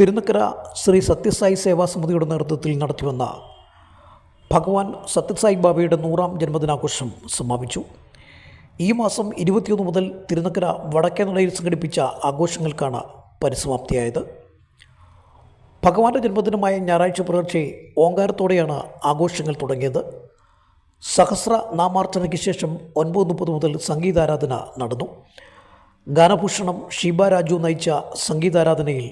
തിരുനക്കര ശ്രീ സത്യസായി സേവാ സമിതിയുടെ നേതൃത്വത്തിൽ നടത്തിവന്ന ഭഗവാൻ സത്യസായി ബാബയുടെ നൂറാം ജന്മദിനാഘോഷം സമാപിച്ചു. ഈ മാസം ഇരുപത്തിയൊന്ന് മുതൽ തിരുനക്കര വടക്കേ നടയിൽ സംഘടിപ്പിച്ച ആഘോഷങ്ങൾക്കാണ് പരിസമാപ്തിയായത്. ഭഗവാന്റെ ജന്മദിനമായ ഞായറാഴ്ച പുലർച്ചെ ഓങ്കാരത്തോടെയാണ് ആഘോഷങ്ങൾ തുടങ്ങിയത്. സഹസ്ര നാമാർച്ചനയ്ക്ക് ശേഷം ഒൻപത് മുപ്പത് മുതൽ സംഗീതാരാധന നടന്നു. ഗാനഭൂഷണം ഷീബ രാജു നയിച്ച സംഗീതാരാധനയിൽ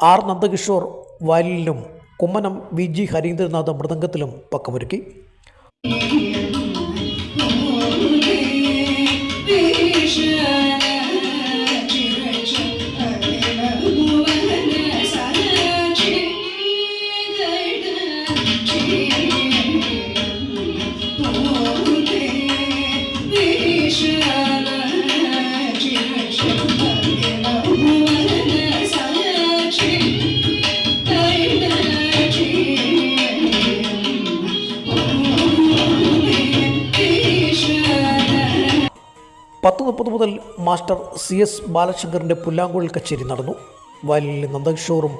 ആർ നന്ദകിഷോർ വയലിലും കുമ്മനം വി ജി ഹരീന്ദ്രനാഥ് മൃദംഗത്തിലും പക്കമൊരുക്കി. പത്ത് മുപ്പത് മുതൽ മാസ്റ്റർ സി എസ് ബാലശങ്കറിന്റെ പുല്ലാങ്കുഴൽ കച്ചേരി നടന്നു. വയലിലെ നന്ദകിഷോറും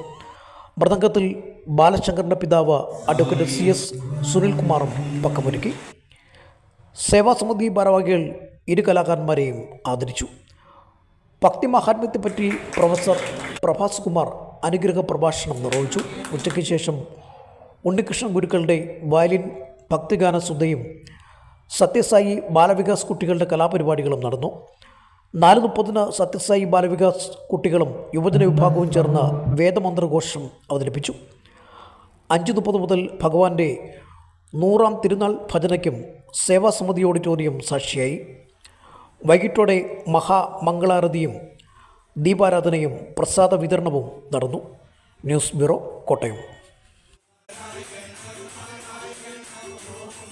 മൃദംഗത്തിൽ ബാലശങ്കറിന്റെ പിതാവ് അഡ്വക്കേറ്റ് സി എസ് സുനിൽകുമാറും പക്കമൊരുക്കി. സേവാസമിതി ഭാരവാഹികൾ ഇരു കലാകാരന്മാരെയും ആദരിച്ചു. ഭക്തി മഹാത്മ്യത്തെപ്പറ്റി പ്രൊഫസർ പ്രഭാസ് കുമാർ അനുഗ്രഹ പ്രഭാഷണം നിർവഹിച്ചു. ഉച്ചയ്ക്ക് ശേഷം ഉണ്ണികൃഷ്ണൻ ഗുരുക്കളുടെ വയലിൻ ഭക്തിഗാന സുധയും സത്യസായി ബാലവികാസ് കുട്ടികളുടെ കലാപരിപാടികളും നടന്നു. നാല് മുപ്പതിന് സത്യസായി ബാലവികാസ് കുട്ടികളും യുവജന വിഭാഗവും ചേർന്ന് വേദമന്ത്രഘോഷം അവതരിപ്പിച്ചു. അഞ്ച് മുപ്പത് മുതൽ ഭഗവാന്റെ നൂറാം തിരുനാൾ ഭജനയ്ക്കും സേവാസമിതി ഓഡിറ്റോറിയം സാക്ഷിയായി. വൈകിട്ടോടെ മഹാമംഗളാരതിയും ദീപാരാധനയും പ്രസാദ വിതരണവും നടന്നു. News bureau Kottayam.